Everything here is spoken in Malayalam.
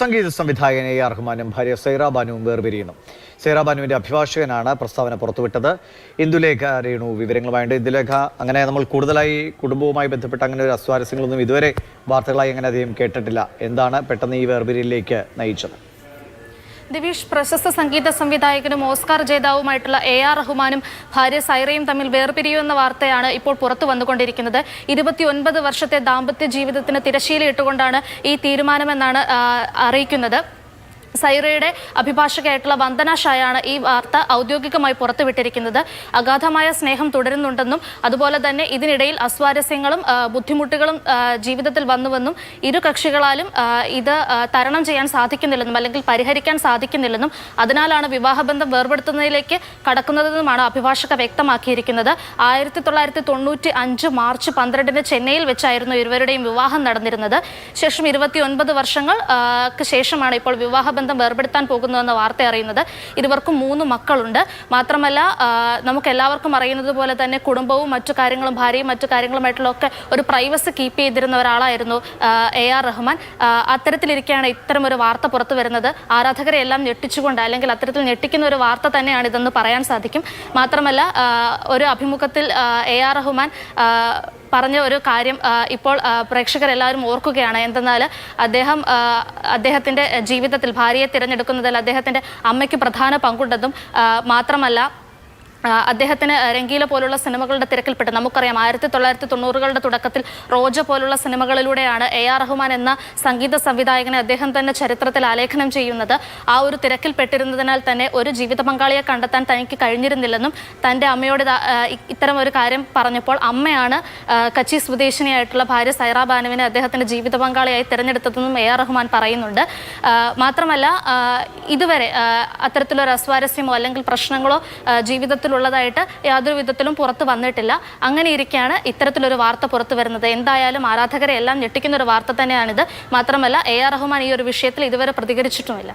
സംഗീത സംവിധായകൻ എ ആർ റഹ്മാനും ഭാര്യ സൈറാബാനുവും വേർപിരിയുന്നു. സൈറാബാനുവിന്റെ അഭിഭാഷകനാണ് പ്രസ്താവന പുറത്തുവിട്ടത്. ഇന്ദുലേഖ രേണു വിവരങ്ങളുമായിട്ട് ഇന്ദുലേഖ അങ്ങനെ നമ്മൾ കൂടുതലായി കുടുംബവുമായി ബന്ധപ്പെട്ട അങ്ങനെ ഒരു അസ്വാരസ്യങ്ങളൊന്നും ഇതുവരെ വാർത്തകളായി അങ്ങനെ അധികം കേട്ടിട്ടില്ല. എന്താണ് പെട്ടെന്ന് ഈ വേർപിരിയിലേക്ക് നയിച്ചത്? ദിവീഷ് പ്രശസ്ത സംഗീത സംവിധായകനും ഓസ്കാർ ജേതാവുമായിട്ടുള്ള എ ആർ റഹ്മാനും ഭാര്യ സൈറയും തമ്മിൽ വേർപിരിയുമെന്ന വാർത്തയാണ് ഇപ്പോൾ പുറത്തു വന്നുകൊണ്ടിരിക്കുന്നത്. ഇരുപത്തിയൊൻപത് വർഷത്തെ ദാമ്പത്യ ജീവിതത്തിന് തിരശീലയിട്ടുകൊണ്ടാണ് ഈ തീരുമാനമെന്നാണ് അറിയിക്കുന്നത്. സൈറയുടെ അഭിഭാഷകയായിട്ടുള്ള വന്ദന ഷായാണ് ഈ വാർത്ത ഔദ്യോഗികമായി പുറത്തുവിട്ടിരിക്കുന്നത്. അഗാധമായ സ്നേഹം തുടരുന്നുണ്ടെന്നും അതുപോലെ തന്നെ ഇതിനിടയിൽ അസ്വാരസ്യങ്ങളും ബുദ്ധിമുട്ടുകളും ജീവിതത്തിൽ വന്നുവെന്നും ഇരു കക്ഷികളാലും ഇത് തരണം ചെയ്യാൻ സാധിക്കുന്നില്ലെന്നും അല്ലെങ്കിൽ പരിഹരിക്കാൻ സാധിക്കുന്നില്ലെന്നും അതിനാലാണ് വിവാഹബന്ധം വേർപെടുത്തുന്നതിലേക്ക് കടക്കുന്നതെന്നുമാണ് അഭിഭാഷക വ്യക്തമാക്കിയിരിക്കുന്നത്. ആയിരത്തി തൊള്ളായിരത്തി തൊണ്ണൂറ്റി അഞ്ച് മാർച്ച് പന്ത്രണ്ടിന് ചെന്നൈയിൽ വെച്ചായിരുന്നു ഇരുവരുടെയും വിവാഹം നടന്നിരുന്നത്. ശേഷം ഇരുപത്തി ഒൻപത് വർഷങ്ങൾക്ക് ശേഷമാണ് ഇപ്പോൾ വിവാഹബന്ധം വേർപെടുത്താൻ പോകുന്നുവെന്ന വാർത്ത അറിയുന്നത് ഇരുവർക്കും മൂന്ന് മക്കളുണ്ട്. മാത്രമല്ല നമുക്ക് എല്ലാവർക്കും അറിയുന്നത് പോലെ തന്നെ കുടുംബവും മറ്റു കാര്യങ്ങളും ഭാര്യയും മറ്റു കാര്യങ്ങളുമായിട്ടുള്ള ഒക്കെ ഒരു പ്രൈവസി കീപ്പ് ചെയ്തിരുന്ന ഒരാളായിരുന്നു എ ആർ റഹ്മാൻ. അത്തരത്തിലിരിക്കുകയാണ് ഇത്തരം ഒരു വാർത്ത പുറത്തു വരുന്നത്. ആരാധകരെ എല്ലാം ഞെട്ടിച്ചുകൊണ്ട് അല്ലെങ്കിൽ അത്തരത്തിൽ ഞെട്ടിക്കുന്ന ഒരു വാർത്ത തന്നെയാണ് ഇതെന്ന് പറയാൻ സാധിക്കും. മാത്രമല്ല ഒരു അഭിമുഖത്തിൽ എ ആർ റഹ്മാൻ പറഞ്ഞ ഒരു കാര്യം ഇപ്പോൾ പ്രേക്ഷകരെല്ലാവരും ഓർക്കുകയാണ്. എന്തെന്നാൽ അദ്ദേഹം അദ്ദേഹത്തിന്റെ ജീവിതത്തിൽ ഭാര്യയെ തിരഞ്ഞെടുക്കുന്നതിൽ അദ്ദേഹത്തിന്റെ അമ്മയ്ക്ക് പ്രധാന പങ്കുണ്ടെന്നും മാത്രമല്ല അദ്ദേഹത്തിന് രംഗീല പോലുള്ള സിനിമകളുടെ തിരക്കിൽപ്പെട്ട് നമുക്കറിയാം ആയിരത്തി തൊള്ളായിരത്തി തൊണ്ണൂറുകളുടെ തുടക്കത്തിൽ റോജ പോലുള്ള സിനിമകളിലൂടെയാണ് എ ആർ റഹ്മാൻ എന്ന സംഗീത സംവിധായകനെ അദ്ദേഹം തന്നെ ചരിത്രത്തിൽ ആലേഖനം ചെയ്യുന്നത്. ആ ഒരു തിരക്കിൽപ്പെട്ടിരുന്നതിനാൽ തന്നെ ഒരു ജീവിത പങ്കാളിയെ കണ്ടെത്താൻ തനിക്ക് കഴിഞ്ഞിരുന്നില്ലെന്നും തന്റെ അമ്മയോട് ഇത്തരം ഒരു കാര്യം പറഞ്ഞപ്പോൾ അമ്മയാണ് കച്ചി സ്വദേശിനിയായിട്ടുള്ള ഭാര്യ സൈറ ബാനുവിനെ അദ്ദേഹത്തിന്റെ ജീവിത പങ്കാളിയായി തിരഞ്ഞെടുത്തതെന്നും എ ആർ റഹ്മാൻ പറയുന്നുണ്ട്. മാത്രമല്ല ഇതുവരെ അത്തരത്തിലൊരു അസ്വാരസ്യമോ അല്ലെങ്കിൽ പ്രശ്നങ്ങളോ ആ, ജീവിതത്തിലുള്ളതായിട്ട് യാതൊരു വിധത്തിലും പുറത്ത് വന്നിട്ടില്ല. അങ്ങനെ ഇരിക്കെയാണ് ഇത്തരത്തിലൊരു വാർത്ത പുറത്തു വരുന്നത്. എന്തായാലും ആരാധകരെ എല്ലാം ഞെട്ടിക്കുന്ന ഒരു വാർത്ത തന്നെയാണിത്. മാത്രമല്ല എ ആർ റഹ്മാൻ ഈ ഒരു വിഷയത്തിൽ ഇതുവരെ പ്രതികരിച്ചിട്ടുമില്ല.